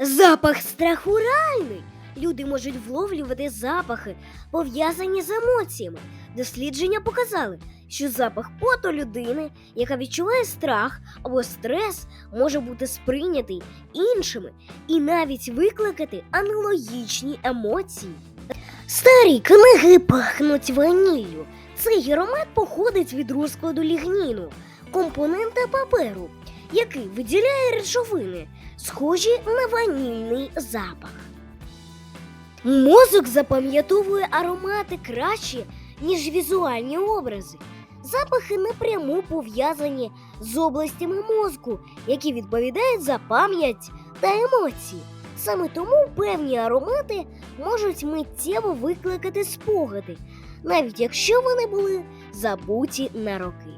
Запах страху реальний. Люди можуть вловлювати запахи, пов'язані з емоціями. Дослідження показали, що запах поту людини, яка відчуває страх або стрес, може бути сприйнятий іншими і навіть викликати аналогічні емоції. Старі книги пахнуть ваніллю. Цей аромат походить від розкладу лігніну, компонента паперу, який виділяє речовини, схожі на ванільний запах. Мозок запам'ятовує аромати краще, ніж візуальні образи. Запахи напряму пов'язані з областями мозку, які відповідають за пам'ять та емоції. Саме тому певні аромати можуть миттєво викликати спогади, навіть якщо вони були забуті на роки.